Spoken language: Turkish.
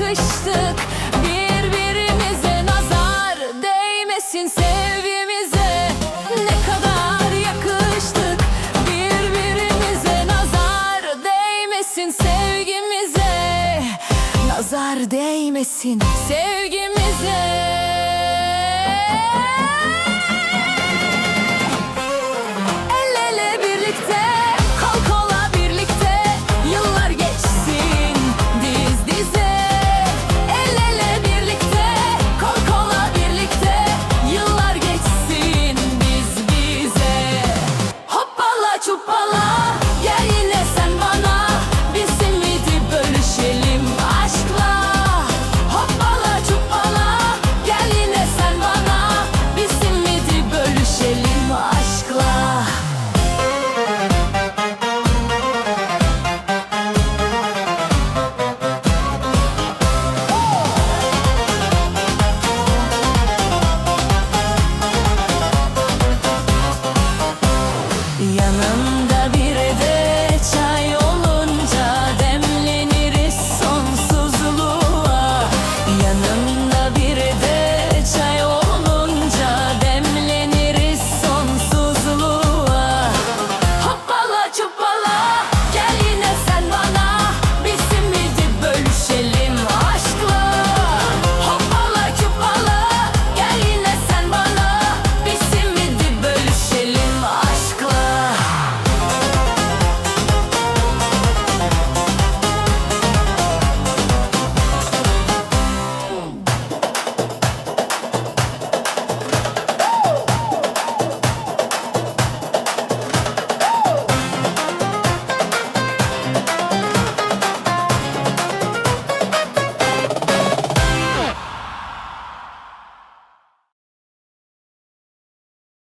yakıştık Birbirimize nazar değmesin sevgimize. Ne kadar yakıştık. Birbirimize nazar değmesin sevgimize. Nazar değmesin sevgimize.